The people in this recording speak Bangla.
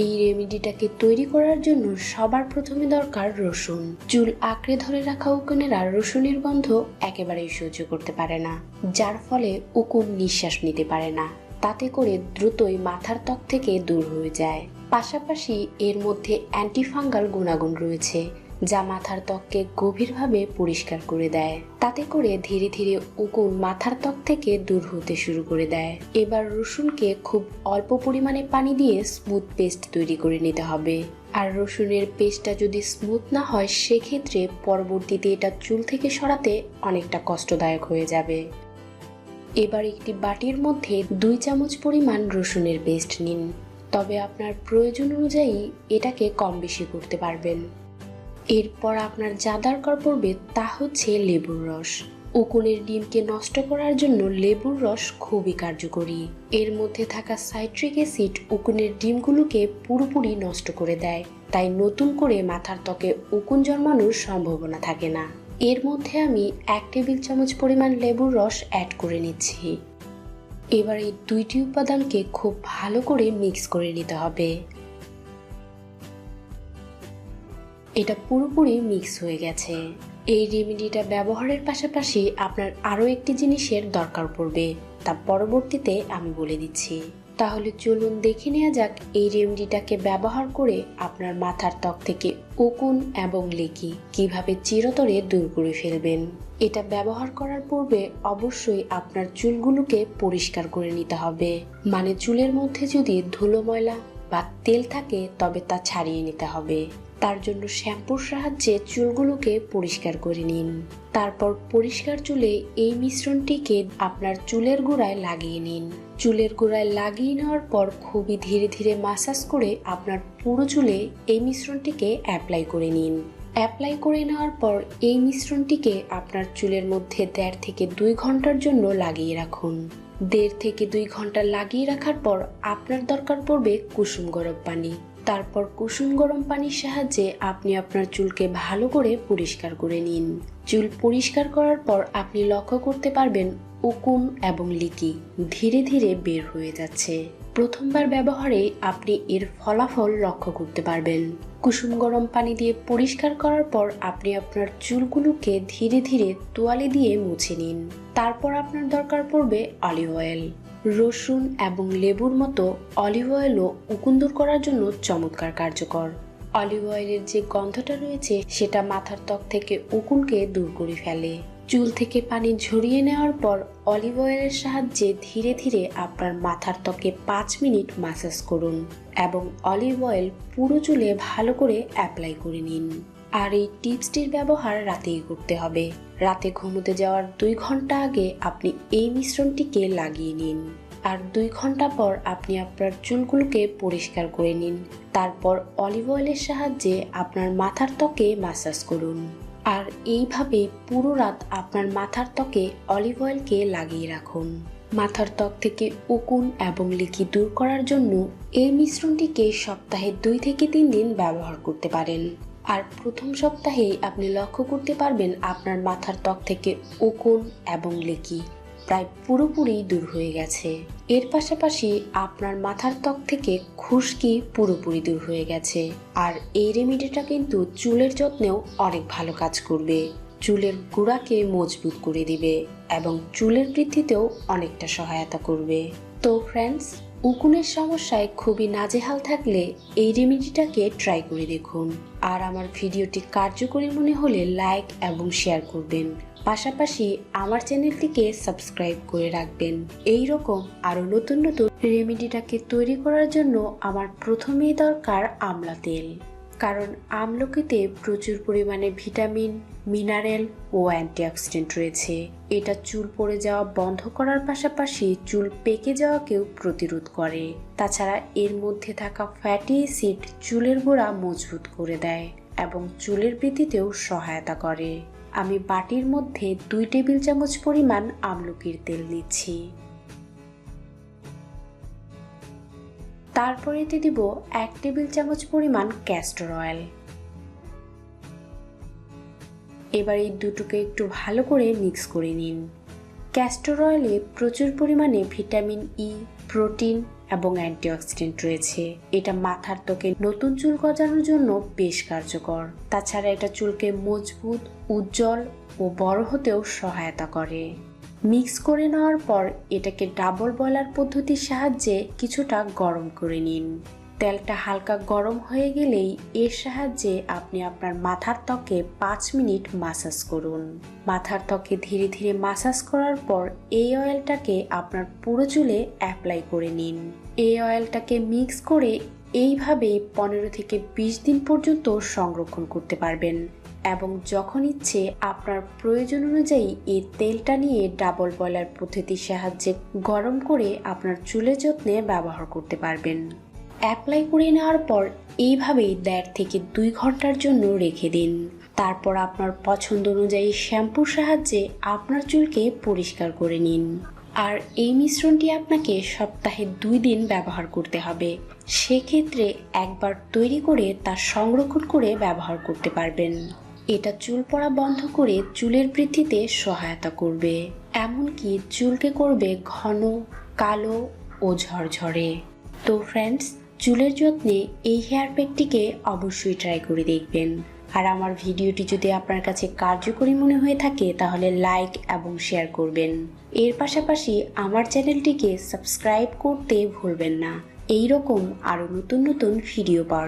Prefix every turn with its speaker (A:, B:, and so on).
A: এই রেমেডিটাকে তৈরি করার জন্য সবার প্রথমে দরকার রসুন। চুল আঁকড়ে ধরে রাখা উকুনেরা রসুনের গন্ধ একেবারেই সহ্য করতে পারে না, যার ফলে উকুন নিঃশ্বাস নিতে পারে না। তাতে করে দ্রুতই মাথার ত্বক থেকে দূর হয়ে যায়। পাশাপাশি এর মধ্যে অ্যান্টিফাঙ্গাল গুণাগুণ রয়েছে যা মাথার ত্বককে গভীরভাবে পরিষ্কার করে দেয়। তাতে করে ধীরে ধীরে উকুন মাথার ত্বক থেকে দূর হতে শুরু করে দেয়। এবার রসুনকে খুব অল্প পরিমাণে পানি দিয়ে স্মুথ পেস্ট তৈরি করে নিতে হবে। আর রসুনের পেস্টটা যদি স্মুথ না হয়, সেক্ষেত্রে পরবর্তীতে এটা চুল থেকে সরাতে অনেকটা কষ্টদায়ক হয়ে যাবে। এবার একটি বাটির মধ্যে দুই চামচ পরিমাণ রসুনের পেস্ট নিন। তবে আপনার প্রয়োজন অনুযায়ী এটাকে কম বেশি করতে পারবেন। এরপর আপনার যা দরকার পড়বে তা হচ্ছে লেবুর রস। উকুনের ডিমকে নষ্ট করার জন্য লেবুর রস খুবই কার্যকরী। এর মধ্যে থাকা সাইট্রিক অ্যাসিড উকুনের ডিমগুলোকে পুরোপুরি নষ্ট করে দেয়। তাই নতুন করে মাথার ত্বকে উকুন জন্মানোর সম্ভাবনা থাকে না। এর মধ্যে আমি এক টেবিল চামচ পরিমাণ লেবুর রস অ্যাড করে নিচ্ছি। এবার এই দুইটি উপাদানকে খুব ভালো করে মিক্স করে নিতে হবে। এটা পুরোপুরি মিক্স হয়ে গেছে। এই রেমেডিটা ব্যবহারের পাশাপাশি আপনার আরও একটি জিনিসের দরকার পড়বে, তা পরবর্তীতে আমি বলে দিচ্ছি। তাহলে চলুন দেখে নেওয়া যাক এই রেমেডিটাকে ব্যবহার করে আপনার মাথার ত্বক থেকে উকুন এবং লেকি কীভাবে চিরতরে দূর করে ফেলবেন। এটা ব্যবহার করার পূর্বে অবশ্যই আপনার চুলগুলোকে পরিষ্কার করে নিতে হবে। মানে চুলের মধ্যে যদি ধুলো ময়লা বা তেল থাকে, তবে তা ছাড়িয়ে নিতে হবে। তার জন্য শ্যাম্পুর সাহায্যে চুলগুলোকে পরিষ্কার করে নিন। তারপর পরিষ্কার চুলে এই মিশ্রণটিকে আপনার চুলের গোড়ায় লাগিয়ে নিন। চুলের গোড়ায় লাগিয়ে নেওয়ার পর খুবই ধীরে ধীরে মাসাজ করে আপনার পুরো চুলে এই মিশ্রণটিকে অ্যাপ্লাই করে নিন। অ্যাপ্লাই করে নেওয়ার পর এই মিশ্রণটিকে আপনার চুলের মধ্যে দেড় থেকে দুই ঘণ্টার জন্য লাগিয়ে রাখুন। দেড় থেকে দুই ঘণ্টা লাগিয়ে রাখার পর আপনার দরকার পড়বে কুসুম গরম পানি। তারপর কুসুম গরম পানির সাহায্যে আপনি আপনার চুলকে ভালো করে পরিষ্কার করে নিন। চুল পরিষ্কার করার পর আপনি লক্ষ্য করতে পারবেন উকুম এবং লিকি ধীরে ধীরে বের হয়ে যাচ্ছে। প্রথমবার ব্যবহারে আপনি এর ফলাফল লক্ষ্য করতে পারবেন। কুসুম গরম পানি দিয়ে পরিষ্কার করার পর আপনি আপনার চুলগুলোকে ধীরে ধীরে তোয়ালে দিয়ে মুছে নিন। তারপর আপনার দরকার পড়বে অলিভ অয়েল। রসুন এবং লেবুর মতো অলিভ অয়েলও উকুন দূর করার জন্য চমৎকার কার্যকর। অলিভ অয়েলের যে গন্ধটা রয়েছে, সেটা মাথার ত্বক থেকে উকুনকে দূর করে ফেলে। চুল থেকে পানি ঝরিয়ে নেওয়ার পর অলিভ অয়েলের সাহায্যে ধীরে ধীরে আপনার মাথার ত্বকে পাঁচ মিনিট মাসাজ করুন এবং অলিভ অয়েল পুরো চুলে ভালো করে অ্যাপ্লাই করে নিন। আর এই টিপসটির ব্যবহার রাতেই করতে হবে। রাতে ঘুমোতে যাওয়ার দুই ঘণ্টা আগে আপনি এই মিশ্রণটিকে লাগিয়ে নিন। আর দুই ঘণ্টা পর আপনি আপনার চুলগুলোকে পরিষ্কার করে নিন। তারপর অলিভ অয়েলের সাহায্যে আপনার মাথার ত্বকে মাসাজ করুন। আর এইভাবে পুরো রাত আপনার মাথার ত্বকে অলিভ অয়েলকে লাগিয়ে রাখুন। মাথার ত্বক থেকে উকুন এবং লিকি দূর করার জন্য এই মিশ্রণটিকে সপ্তাহে দুই থেকে তিন দিন ব্যবহার করতে পারেন। আর প্রথম সপ্তাহেই আপনি লক্ষ্য করতে পারবেন আপনার মাথার ত্বক থেকে উকুন এবং লেকি প্রায় পুরোপুরি দূর হয়ে গেছে। এর পাশাপাশি আপনার মাথার ত্বক থেকে খুশকি পুরোপুরি দূর হয়ে গেছে। আর এই রেমিডিটা কিন্তু চুলের যত্নেও অনেক ভালো কাজ করবে। চুলের গোড়াকে মজবুত করে দিবে এবং চুলের বৃদ্ধিতেও অনেকটা সহায়তা করবে। তো ফ্রেন্ডস উকুনের সমস্যায় খুবই নাজেহাল থাকলে এই রেমেডিটাকে ট্রাই করে দেখুন। আর আমার ভিডিওটি কার্যকরী মনে হলে লাইক এবং শেয়ার করবেন। পাশাপাশি আমার চ্যানেলটিকে সাবস্ক্রাইব করে রাখবেন। এই রকম আরও নতুন নতুন রেমেডিটাকে তৈরি করার জন্য আমার প্রথমেই দরকার আমলা তেল। কারণ আমলকিতে প্রচুর পরিমাণে ভিটামিন, মিনারেল ও অ্যান্টিঅক্সিডেন্ট রয়েছে। এটা চুল পড়ে যাওয়া বন্ধ করার পাশাপাশি চুল পেকে যাওয়াকেও প্রতিরোধ করে। তাছাড়া এর মধ্যে থাকা ফ্যাটি অ্যাসিড চুলের গোড়া মজবুত করে দেয় এবং চুলের বৃদ্ধিতেও সহায়তা করে। আমি বাটির মধ্যে দুই টেবিল চামচ পরিমাণ আমলকির তেল নিচ্ছি। তারপরে এতে দিব এক টেবিল চামচ পরিমাণ ক্যাস্টর অয়েল এবার এই দুটোকে একটু ভালো করে মিক্স করে নিন। ক্যাস্টর অয়েলে প্রচুর পরিমাণে ভিটামিন ই প্রোটিন এবং অ্যান্টিঅক্সিডেন্ট রয়েছে। এটা মাথার ত্বকে নতুন চুল গজানোর জন্য বেশ কার্যকর। তাছাড়া এটা চুলকে মজবুত, উজ্জ্বল ও বড় হতেও সহায়তা করে। মিক্স করে নেওয়ার পর এটাকে ডাবল বয়লার পদ্ধতির সাহায্যে কিছুটা গরম করে নিন। তেলটা হালকা গরম হয়ে গেলেই এর সাহায্যে আপনি আপনার মাথার ত্বকে পাঁচ মিনিট মাসাজ করুন। মাথার ত্বকে ধীরে ধীরে মাসাজ করার পর এই অয়েলটাকে আপনার পুরো চুলে অ্যাপ্লাই করে নিন। এই অয়েলটাকে মিক্স করে এইভাবেই পনেরো থেকে বিশ দিন পর্যন্ত সংরক্ষণ করতে পারবেন। এবং যখন ইচ্ছে আপনার প্রয়োজন অনুযায়ী এই তেলটা নিয়ে ডাবল বয়লার পদ্ধতির সাহায্যে গরম করে আপনার চুলের যত্নে ব্যবহার করতে পারবেন। অ্যাপ্লাই করে নেওয়ার পর এইভাবেই দেড় থেকে দুই ঘণ্টার জন্য রেখে দিন। তারপর আপনার পছন্দ অনুযায়ী শ্যাম্পুর সাহায্যে আপনার চুলকে পরিষ্কার করে নিন। আর এই মিশ্রণটি আপনাকে সপ্তাহে দুই দিন ব্যবহার করতে হবে। সেক্ষেত্রে একবার তৈরি করে তা সংরক্ষণ করে ব্যবহার করতে পারবেন। এটা চুল পড়া বন্ধ করে চুলের বৃদ্ধিতে সহায়তা করবে। এমনকি চুলকে করবে ঘন, কালো ও ঝরঝরে। তো ফ্রেন্ডস চুলের যত্নে এই হেয়ার প্যাকটিকে অবশ্যই ট্রাই করে দেখবেন। আর আমার ভিডিওটি যদি আপনার কাছে কার্যকরী মনে হয়ে থাকে, তাহলে লাইক এবং শেয়ার করবেন। এর পাশাপাশি আমার চ্যানেলটিকে সাবস্ক্রাইব করতে ভুলবেন না। এই রকম আরও নতুন নতুন ভিডিও পাওয়ার